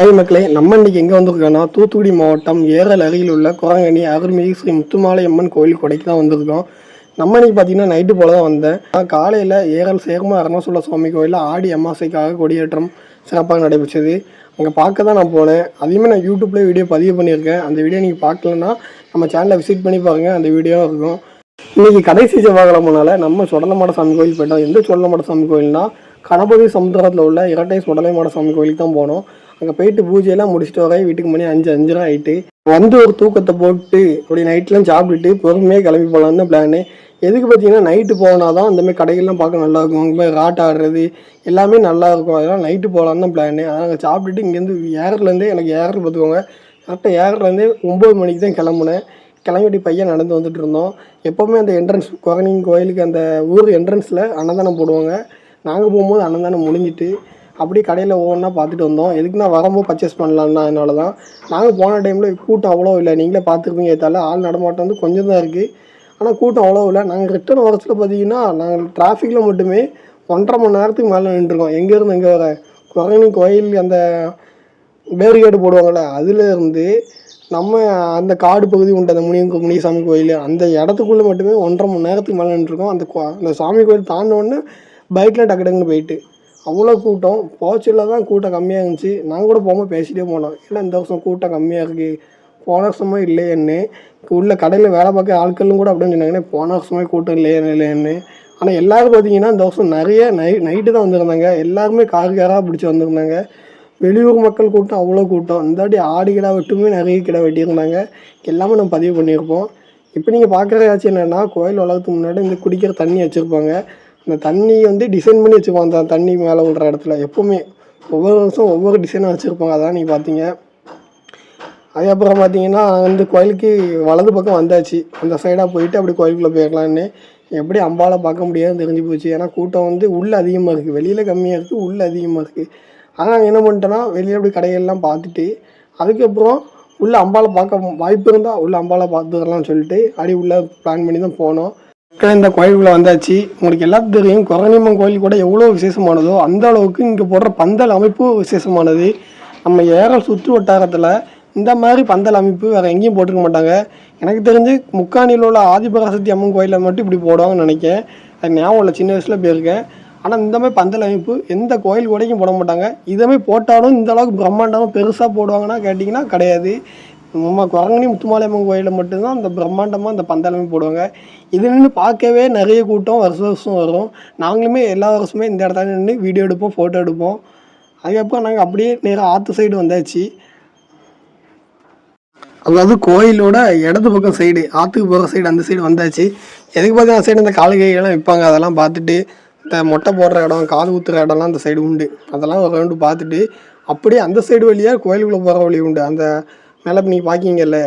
Hi மக்களே நம்ம இன்னைக்கு எங்கே வந்திருக்கோம்னா தூத்துக்குடி மாவட்டம் ஏரல் அருகில் உள்ள குரங்கணி அருள்மிகு ஸ்ரீ முத்துமாலை அம்மன் கோயில் கொடைக்கு தான் வந்திருக்கோம். நம்ம இன்னைக்கு பார்த்தீங்கன்னா நைட்டு போல தான் வந்தேன். நான் காலையில் ஏரல் சேர்மா அருணாசுல சுவாமி கோயிலில் ஆடி அமாவாசைக்காக கொடியேற்றம் சிறப்பாக நடைபெற்றது. அங்கே பார்க்க தான் நான் போனேன். அதையுமே நான் யூடியூப்லேயே வீடியோ பதிவு பண்ணியிருக்கேன். அந்த வீடியோ நீங்கள் பார்க்கலன்னா நம்ம சேனலை விசிட் பண்ணி பாருங்கள் அந்த வீடியோவும் இருக்கும். இன்றைக்கி கடைசி செவ்வாய்க்கிழமனால நம்ம சுடலமாட சாமி கோயில் போயிட்டோம். எந்த சுடலமாட சாமி கோயில்னா கணபதி சமுத்திரத்தில் உள்ள இரட்டை சுடலைமாட சாமி கோயிலுக்கு தான் போனோம். அங்கே போயிட்டு பூஜையெல்லாம் முடிச்சுட்டு வரேன் வீட்டுக்கு மணி அஞ்சு அஞ்சரை ஆயிட்டு. வந்து ஒரு தூக்கத்தை போட்டு அப்படி நைட்லாம் சாப்பிட்டுட்டு பொறுமையாக கிளம்பி போகலான்னு தான் பிளானு எதுக்கு பார்த்தீங்கன்னா நைட்டு போனால் தான் கடைகள்லாம் பார்க்க நல்லா இருக்கும். அங்கே போய் ராட் ஆடுறது எல்லாமே நல்லா இருக்கும். அதெல்லாம் நைட்டு போகலான்னு தான் பிளானு அதான் சாப்பிட்டுட்டு இங்கேருந்து ஏர்லேருந்தே எனக்கு ஏர் பார்த்துக்கோங்க கரெக்டாக ஏர்லேருந்தே ஒம்பது மணிக்கு தான் கிளம்புனேன். கிளம்பிட்டு பையன் நடந்து வந்துட்டு இருந்தோம். எப்போவுமே அந்த என்ட்ரன்ஸ் குரணிங் கோயிலுக்கு அந்த ஊர் என்ட்ரன்ஸில் அன்னதானம் போடுவாங்க. நாங்கள் போகும்போது அன்னதானம் முடிஞ்சிட்டு அப்படியே கடையில் ஒவ்வொன்றா பார்த்துட்டு வந்தோம். எதுக்குன்னா வரும்போது பர்ச்சேஸ் பண்ணலான்னா அதனால தான் நாங்கள் போன டைமில் கூட்டம் அவ்வளோ இல்லை. நீங்களே பார்த்துருப்பீங்க. ஏற்றால ஆள் நடமாட்டம் வந்து கொஞ்சம் தான் இருக்குது ஆனால் கூட்டம் அவ்வளோ இல்லை. நாங்கள் ரிட்டர்ன் வரச்சில் பார்த்தீங்கன்னா நாங்கள் டிராஃபிக்கில் மட்டுமே ஒன்றரை மணி நேரத்துக்கு மேலே நின்றுருக்கோம் எங்கேருந்து எங்கே வர? குரங்கணி கோயில் அந்த பேரிகேடு போடுவாங்கள்ல அதுல இருந்து நம்ம அந்த காடு பகுதி உண்டு அந்த முனியங்க முனியசாமி கோயில் அந்த இடத்துக்குள்ளே மட்டுமே ஒன்றரை மணி நேரத்துக்கு மேலே நின்றுருக்கோம் அந்த கோ- அந்த சாமி கோயில் தாண்டினோடனே பைக்கில் டக்கு டக்குன்னு போயிட்டு அவ்வளோ கூட்டம். போச்சில் தான் கூட்டம் கம்மியாக இருந்துச்சு நாங்கள் கூட போகும்போது பேசிகிட்டே போனோம். இல்லை இந்த வருஷம் கூட்டம் கம்மியாக இருக்குது போன வருஷமா இல்லையேன்னு. உள்ள கடையில் வேலை பார்க்க ஆட்களும் கூட அப்படின்னு சொன்னாங்கன்னா போன வருஷமே கூட்டம் இல்லையே இல்லையேன்னு. ஆனால் எல்லோரும் பார்த்தீங்கன்னா இந்த வருஷம் நிறைய நை நைட்டு தான் வந்திருந்தாங்க. எல்லாருமே கார் காராக பிடிச்சி வந்திருந்தாங்க. வெளியூர் மக்கள் கூட்டம் அவ்வளோ கூட்டம். இந்த வாட்டி ஆடு கிடா வெட்டுமே நிறைய கிடா வெட்டியிருந்தாங்க. எல்லாமே நம்ம பதிவு பண்ணியிருப்போம். இப்போ நீங்கள் பார்க்குற காட்சி என்னென்னா கோயில் வளர்த்துக்கு முன்னாடி இந்த குடிக்கிற தண்ணி வச்சுருப்பாங்க. அந்த தண்ணி வந்து டிசைன் பண்ணி வச்சுப்பாங்க அந்த தண்ணி மேலே விடுற இடத்துல. எப்போவுமே ஒவ்வொரு வருஷம் ஒவ்வொரு டிசைனாக வச்சுருப்பாங்க. அதான் நீங்கள் பார்த்தீங்க அதுக்கப்புறம் பார்த்தீங்கன்னா வந்து கோயிலுக்கு வலது பக்கம் வந்தாச்சு. அந்த சைடாக போயிட்டு அப்படி கோயிலுக்குள்ளே போயிடலான்னு எப்படி அம்பாவை பார்க்க முடியாதுன்னு தெரிஞ்சு போச்சு. ஏன்னா கூட்டம் வந்து உள்ளே அதிகமாக இருக்குது வெளியில் கம்மியாக இருக்குது உள்ளே அதிகமாக இருக்குது ஆனால் என்ன பண்ணிட்டேன்னா வெளியில் அப்படி கடைகள்லாம் பார்த்துட்டு அதுக்கப்புறம் உள்ளே அம்பாவை பார்க்க வாய்ப்பு இருந்தால் உள்ளே அம்பாவை பார்த்துக்கலாம்னு சொல்லிட்டு அடி உள்ளே பிளான் பண்ணி தான் போனோம். இந்த கோயிலுக்குள்ளே வந்தாச்சு. உங்களுக்கு எல்லாத்துக்கும் தெரியும் குரணியம்மன் கோயில் கூட எவ்வளோ விசேஷமானதோ அந்த அளவுக்கு இங்கே போடுற பந்தல் அமைப்பு விசேஷமானது. நம்ம ஏரல் சுற்று வட்டாரத்தில் இந்த மாதிரி பந்தல் அமைப்பு வேறு எங்கேயும் போட்டிருக்க மாட்டாங்க. எனக்கு தெரிஞ்சு முக்காணியில் உள்ள ஆதிபராசக்தி அம்மன் கோயிலில் மட்டும் இப்படி போடுவாங்கன்னு நினைக்கிறேன். அது ஞாபகம் இல்லை சின்ன வயசில் போயிருக்கேன். ஆனால் இந்த மாதிரி பந்தல் அமைப்பு எந்த கோயில் கூடைக்கும் போட மாட்டாங்க. இதே போட்டாலும் இந்த அளவுக்கு பிரம்மாண்டமாக பெருசாக போடுவாங்கன்னா கேட்டிங்கன்னா கிடையாது. நம்ம குரங்கணி முத்துமாலியம்மன் கோயிலில் மட்டும்தான் அந்த பிரம்மாண்டமாக இந்த பந்தல் போடுவாங்க. இது நின்று பார்க்கவே நிறைய கூட்டம் வருஷம் வருஷம் வரும். நாங்களுமே எல்லா வருஷமே இந்த இடத்துல நின்று வீடியோ எடுப்போம் ஃபோட்டோ எடுப்போம். அதுக்கப்புறம் நாங்கள் அப்படியே நேராக ஆற்று சைடு வந்தாச்சு. அதாவது கோயிலோட இடது பக்கம் சைடு ஆற்றுக்கு போகிற சைடு அந்த சைடு வந்தாச்சு. எதுக்கு பார்த்தா அந்த சைடு இந்த காலு விற்பாங்க அதெல்லாம் பார்த்துட்டு இந்த மொட்டை போடுற இடம் காது ஊற்றுற இடம்லாம் அந்த சைடு உண்டு. அதெல்லாம் ஒரு ரவுண்டு பார்த்துட்டு அப்படியே அந்த சைடு வழியாக கோயிலுக்குள்ளே போகிற வழி உண்டு. அந்த மேலே நீங்கள் பார்க்கிங்கல்ல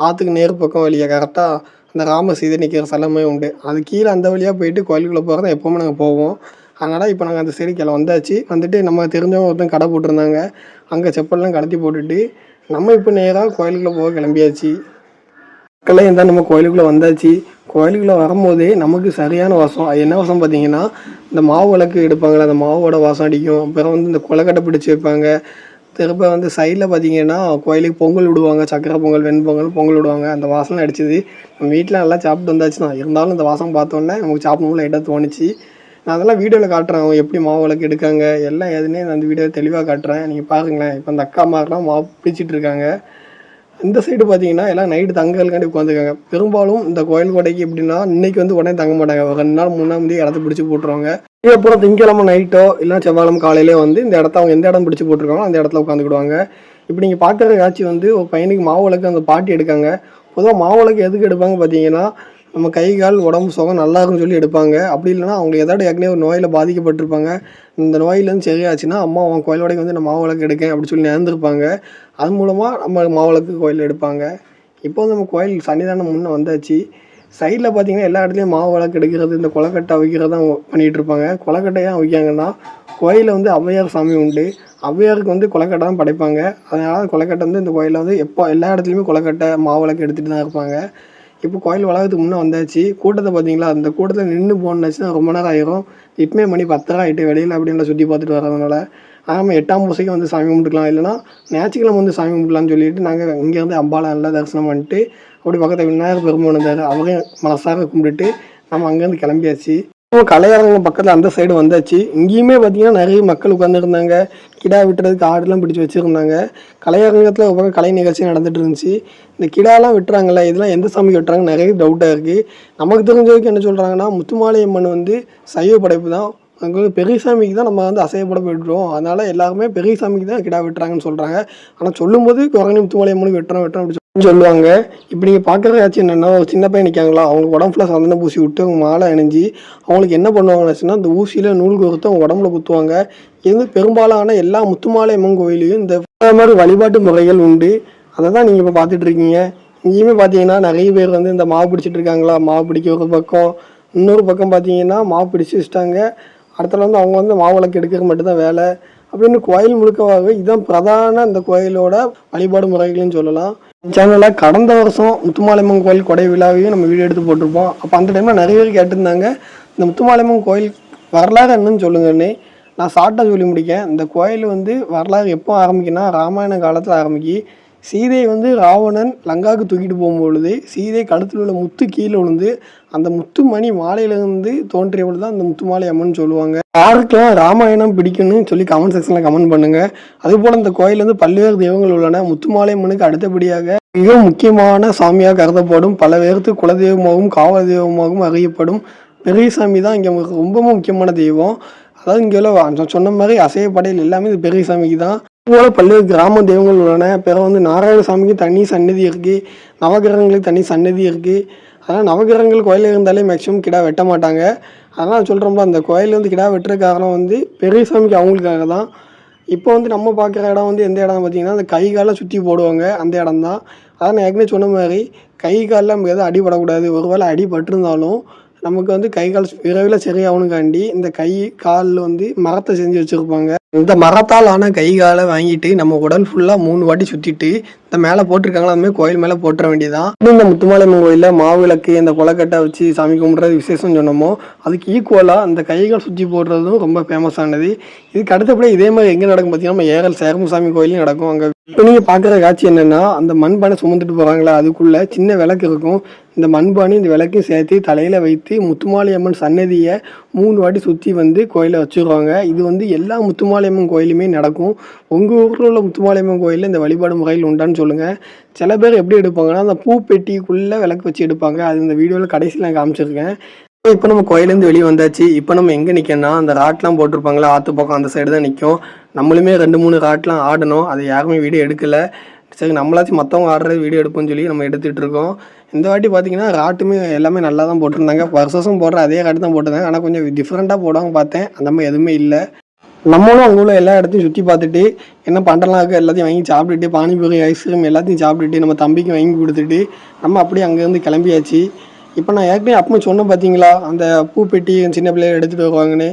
ஆற்றுக்கு நேர் பக்கம் வழியாக கரெக்டாக அந்த ராம சீதை நிற்கிற ஸ்தலமே உண்டு. அது கீழே அந்த வழியாக போயிட்டு கோயிலுக்குள்ளே போகிறத எப்போவுமே நாங்கள் போவோம். அதனால் இப்போ நாங்கள் அந்த சைடு வந்தாச்சு. வந்துட்டு நம்ம தெரிஞ்சவங்க ஒருத்தன் கடை போட்டிருந்தாங்க. அங்கே செப்பல்லாம் கடத்தி போட்டுட்டு நம்ம இப்போ நேராக கோயிலுக்குள்ளே போக கிளம்பியாச்சு. மக்களே இருந்தால் நம்ம கோயிலுக்குள்ளே வந்தாச்சு. கோயிலுக்குள்ளே வரும்போதே நமக்கு சரியான வாசம். அது என்ன வாசம் பார்த்தீங்கன்னா இந்த மாவு விளக்கு எடுப்பாங்களே அந்த மாவோட வாசம் அடிக்கும். அப்புறம் வந்து இந்த கொலக்கட்டை பிடிச்சி வைப்பாங்க. திரும்ப வந்து சைடில் பார்த்தீங்கன்னா கோயிலுக்கு பொங்கல் விடுவாங்க சக்கரை பொங்கல் வெண்பொங்கல் பொங்கல் விடுவாங்க. அந்த வாசனை அடிச்சுது நம்ம வீட்டில் நல்லா சாப்பிட்டு வந்தாச்சு. தான் இருந்தாலும் இந்த வாசம் பார்த்தோன்னே நமக்கு சாப்பிடணும் லைட்டாக தோணுச்சு. நான் அதெல்லாம் வீடியோவில் காட்டுறேன். அவங்க எப்படி மாவு விளக்கு எடுக்காங்க எல்லாம் எதுனே நான் அந்த வீடியோ தெளிவாக காட்டுறேன். நீங்கள் பாருங்களேன். இப்போ அந்த அக்கா மாதிரிலாம் மாவு பிடிச்சிட்டு இருக்காங்க. இந்த சைடு பார்த்தீங்கன்னா எல்லாம் நைட்டு தங்கலுக்காண்டி உட்காந்துருக்காங்க பெரும்பாலும் இந்த கோயில் கொடைக்கு எப்படின்னா இன்னைக்கு வந்து உடனே தங்க மாட்டாங்க. ஒரு ரெண்டு நாள் மூணு நாள் இடத்த பிடிச்சி போட்டுருவாங்க. அப்புறம் திங்கக்கிழமை நைட்டோ இல்லை செவ்வாய்க்கிழமை காலையிலே வந்து இந்த இடத்த அவங்க எந்த இடம் பிடிச்சி போட்டிருக்காங்களோ அந்த இடத்துல உட்காந்துக்கிடுவாங்க இப்போ நீங்கள் பார்க்குற காட்சி வந்து ஒரு பையனுக்கு மாவு விளக்கு அந்த பாட்டி எடுக்காங்க. பொதுவாக மாவு விளக்கு எதுக்கு எடுப்பாங்க பார்த்தீங்கன்னா நம்ம கை கால் உடம்பு சுகம் நல்லா இருக்குன்னு சொல்லி எடுப்பாங்க. அப்படி இல்லைன்னா அவங்க ஏதாவது ஏற்கனவே ஒரு நோயில் பாதிக்கப்பட்டிருப்பாங்க. இந்த நோயிலேருந்து சரியாச்சுன்னா அம்மா அவன் கோயிலோடைக்கு வந்து நான் மாவு விளக்கு எடுக்கேன் அப்படின்னு சொல்லி நேர்ந்துருப்பாங்க. அது மூலமாக நம்ம மாவிளக்கு கோயில் எடுப்பாங்க. இப்போ வந்து நம்ம கோயில் சன்னிதானம் முன்னே வந்தாச்சு. சைடில் பார்த்தீங்கன்னா எல்லா இடத்துலையும் மாவு விளக்கு எடுக்கிறது இந்த கொலக்கட்டை வைக்கிறது தான் பண்ணிகிட்டு இருப்பாங்க கொலக்கட்டை ஏன் வைக்காங்கன்னா கோயிலில் வந்து ஔவையார் சாமி உண்டு. ஔவையாருக்கு வந்து கொலக்கட்டை தான் படைப்பாங்க. அதனால் கொலக்கட்டை வந்து இந்த கோயிலில் வந்து எப்போ எல்லா இடத்துலையுமே கொலக்கட்டை மாவு விளக்கு எடுத்துகிட்டு தான் இருப்பாங்க. இப்போ கோயில் வளாகத்துக்கு முன்னே வந்தாச்சு. கூட்டத்தை பார்த்தீங்களா? அந்த கூட்டத்தில் நின்று போனாச்சுன்னா ரொம்ப நேரம் ஆயிரும். இப்பமே மணி பத்தரை ஆகிட்டு வெளியில் அப்படின்லாம் சுற்றி பார்த்துட்டு வரதுனால ஆமாம் எட்டாம் பூசைக்கு வந்து சாமி கும்பிட்டுக்கலாம். இல்லைனா ஞாயிற்றுக்கிழமை வந்து சாமி கும்பிடலாம்னு சொல்லிட்டு நாங்கள் இங்கேருந்து அம்பாலை நல்லா தரிசனம் பண்ணிட்டு அப்படி பக்கத்தில் விநாயகர் பெருமான் இருந்தார் அவரையும் மனசார கும்பிட்டுட்டு நம்ம அங்கேருந்து கிளம்பியாச்சு. இப்போ கலையரங்கம் பக்கத்தில் அந்த சைடு வந்தாச்சு. இங்கேயுமே பார்த்தீங்கன்னா நிறைய மக்கள் உட்காந்துருந்தாங்க கிடா விட்டுறதுக்கு ஆடுலாம் பிடிச்சி வச்சுருந்தாங்க. கலையரங்கத்தில் ஒரு பக்கம் கலை நிகழ்ச்சி நடந்துட்டு இருந்துச்சு. இந்த கிடாலாம் விட்டுறாங்களே இதெல்லாம் எந்த சாமிக்கு வெட்டுறாங்க நிறைய டவுட்டாக இருக்குது நமக்கு தெரிஞ்ச வரைக்கும் என்ன சொல்கிறாங்கன்னா முத்துமாலையம்மன் வந்து சைவ படைப்பு தான். அங்கே வந்து பெரிய சாமிக்கு தான் நம்ம வந்து அசையப்பட விட்டுருவோம் அதனால் எல்லாருமே பெரிய சாமிக்கு தான் கிடா வெட்டுறாங்கன்னு சொல்கிறாங்க ஆனால் சொல்லும்போது குரங்கணி முத்துமாலையம்மனுக்கு வெட்டுறோம் வெட்டுறோம் அப்படி சொல்லுவாங்க. இப்போ நீங்கள் பார்க்குற ஆச்சு என்னென்னா ஒரு சின்ன பையன் நிற்காங்களா அவங்க உடம்புல சந்தன பூசி விட்டு அவங்க மாலை அணிஞ்சு அவங்களுக்கு என்ன பண்ணுவாங்கன்னு இந்த ஊசியில் நூல் கோர்த்து அவங்க உடம்புல குத்துவாங்க. இது வந்து பெரும்பாலான எல்லா முத்துமாலையம்மன் கோயிலையும் இந்த மாதிரி வழிபாட்டு முறைகள் உண்டு. அதை தான் நீங்கள் இப்போ பார்த்துட்டு இருக்கீங்க. இங்கேயுமே பார்த்தீங்கன்னா நிறைய பேர் வந்து இந்த மாவு பிடிச்சிட்டு இருக்காங்களா மாவு பிடிக்க ஒரு பக்கம். இன்னொரு பக்கம் பார்த்தீங்கன்னா மாவு பிடிச்சி வச்சுட்டாங்க. அடுத்தல வந்து அவங்க வந்து மாவு விளக்கு எடுக்கிறது மட்டும்தான் வேலை. அப்படின்னு கோயில் முழுக்கவாக இதுதான் பிரதான இந்த கோயிலோட வழிபாடு முறைகள்னு சொல்லலாம். சேனலில் கடந்த வருஷம் முத்துமாலையம்மன் கோயில் கொடை விழாவையும் நம்ம வீடியோ எடுத்து போட்டிருப்போம். அப்போ அந்த டைமில் நிறைய பேர் கேட்டிருந்தாங்க இந்த முத்துமாலையம்மன் கோயில் வரலாறு என்னன்னு சொல்லுங்கன்னு நான் ஷார்ட்டாக சொல்லி முடிக்கேன் இந்த கோயில் வந்து வரலாறு எப்போ ஆரம்பிக்குன்னா ராமாயண காலத்தில் ஆரம்பிக்கு. சீதையை வந்து ராவணன் லங்காவுக்கு தூக்கிட்டு போகும்பொழுது சீதை கழுத்தில் உள்ள முத்து கீழே விழுந்து அந்த முத்துமணி மாலையிலேருந்து தோன்றியவள் தான் அந்த முத்துமாலை அம்மன் சொல்லுவாங்க. யாருக்கெல்லாம் ராமாயணம் பிடிக்குன்னு சொல்லி கமெண்ட் செக்ஷனில் கமெண்ட் பண்ணுங்க. அதுபோல் இந்த கோயிலேருந்து வந்து பல்வேறு தெய்வங்கள் உள்ளன. முத்துமாலை அம்மனுக்கு அடுத்தபடியாக மிக முக்கியமான சாமியாக கருதப்படும். பல பேருக்கு குலதெய்வமாகவும் காவல் தெய்வமாகவும் அறியப்படும். பெரிய சாமி தான் இங்கே ரொம்பவும் முக்கியமான தெய்வம். அதாவது இங்கே உள்ள சொன்ன மாதிரி அசையப்படையில் எல்லாமே இது பெரிய சாமிக்கு தான். போல பல்வேறு கிராம தெய்வங்கள் உள்ளன. பிற வந்து நாராயணசாமிக்கு தனி சன்னதி இருக்குது நவகிரகங்களுக்கு தனி சன்னதி இருக்குது அதனால் நவகிரகங்கள் கோயிலில் இருந்தாலே மேக்ஸிமம் கிடா வெட்ட மாட்டாங்க. அதனால் சொல்கிறோம்ல அந்த கோயில் வந்து கிடா வெட்டுற காரணம் வந்து பெரிய சாமிக்கு அவங்களுக்காக தான். இப்போ வந்து நம்ம பார்க்குற இடம் வந்து எந்த இடம் பார்த்திங்கன்னா அந்த கை காலை சுற்றி போடுவாங்க அந்த இடம் தான் அதான் நான் ஏற்கனவே சொன்ன மாதிரி கை காலில் நமக்கு எதுவும் அடிபடக்கூடாது. ஒருவேளை அடிபட்டிருந்தாலும் நமக்கு வந்து கை கால் விரைவில் சரியாகணுங்காண்டி இந்த கை காலில் வந்து மரத்தை செஞ்சு வச்சுருப்பாங்க. இந்த மரத்தால் ஆன கை காலை வாங்கிட்டு நம்ம உடல் ஃபுல்லாக மூணு வாட்டி சுற்றிட்டு இந்த மேலே போட்டிருக்காங்களா அதுமாதிரி கோயில் மேலே போட்டுற வேண்டியதான் இந்த முத்துமாலையம்மன் கோயிலில் மாவிளக்கு இந்த கொலக்கட்டை வச்சு சாமி கும்பிட்றது விசேஷம் சொன்னோமோ அதுக்கு ஈக்குவலாக அந்த கைகள் சுற்றி போடுறதும் ரொம்ப ஃபேமஸானது இதுக்கு அடுத்தபடியே இதே மாதிரி எங்கே நடக்கும் பார்த்தீங்கன்னா நம்ம ஏரல் சேரமுசாமி கோயிலையும் நடக்கும். அங்கே இப்போ நீங்கள் பார்க்குற காட்சி என்னென்னா அந்த மண்பானை சுமந்துட்டு போகிறாங்களா அதுக்குள்ளே சின்ன விளக்கு இருக்கும். இந்த மண்பானை இந்த விளக்கையும் சேர்த்து தலையில் வைத்து முத்துமாலையம்மன் சன்னதியை மூணு வாட்டி சுற்றி வந்து கோயிலை வச்சுருவாங்க. இது வந்து எல்லா முத்துமாலையம்மன் கோயிலுமே நடக்கும். உங்கள் ஊரில் உள்ள முத்துமாலையம்மன் கோயிலில் இந்த வழிபாடு முறையில் உண்டான்னு சொல்லுங்கள் சில பேர் எப்படி எடுப்பாங்கன்னா அந்த பூ பெட்டிக்குள்ளே விளக்கு வச்சு எடுப்பாங்க. அது இந்த வீடியோவில் கடைசியில் நான் காமிச்சிருக்கேன். இப்போ நம்ம கோயிலேருந்து வெளியே வந்தாச்சு. இப்போ நம்ம எங்கே நிற்கணும்னா அந்த ராட்லாம் போட்டிருப்பாங்களா ஆற்று பக்கம் அந்த சைடு தான் நிற்கும் நம்மளுமே ரெண்டு மூணு ராட்லாம் ஆடணும். அது யாருமே வீடியோ எடுக்கலை. சரி நம்மளாச்சும் மற்றவங்க ஆடுறது வீடியோ எடுப்போம்னு சொல்லி நம்ம எடுத்துகிட்டு இருக்கோம். இந்த வாட்டி பார்த்தீங்கன்னா ராட்டுமே எல்லாமே நல்லா தான் போட்டிருந்தாங்க. வருஷம் போடுற அதே ராட்டு தான் போட்டிருந்தாங்க. ஆனால் கொஞ்சம் டிஃப்ரெண்ட்டாக போடுவாங்க பார்த்தேன். அந்த மாதிரி எதுவுமே இல்லை. நம்மளும் அங்கே உள்ள எல்லா இடத்தையும் சுற்றி பார்த்துட்டு என்ன பண்ணலாம் இருக்குது எல்லாத்தையும் வாங்கி சாப்பிட்டுட்டு பானிபூரி ஐஸ்கிரீம் எல்லாத்தையும் சாப்பிட்டுட்டு நம்ம தம்பிக்கு வாங்கி கொடுத்துட்டு நம்ம அப்படியே அங்கேருந்து கிளம்பியாச்சு. இப்போ நான் ஏற்கனவே அப்போ சொன்னேன் பார்த்தீங்களா அந்த பூப்பெட்டி சின்ன பிள்ளைய எடுத்துகிட்டு வருவாங்கன்னு.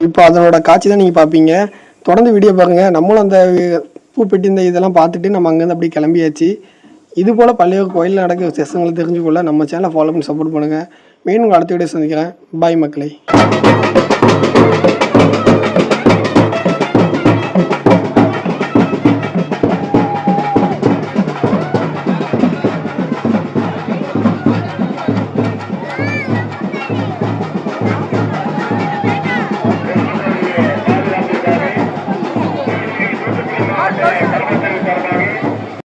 இப்போ அதனோட காட்சி தான் நீங்கள் பார்ப்பீங்க. தொடர்ந்து வீடியோ பாருங்கள் நம்மளும் அந்த பூப்பெட்டி இந்த இதெல்லாம் பார்த்துட்டு நம்ம அங்கேருந்து அப்படியே கிளம்பியாச்சு. இது போல் பல்வேறு கோயிலில் நடக்கிற விசேஷங்களை தெரிஞ்சுக்கொள்ள நம்ம சேனலை ஃபாலோ பண்ணி சப்போர்ட் பண்ணுங்கள் மீண்டும் அடுத்த வீடியோ சந்திக்கிறேன். பாய் மக்களை.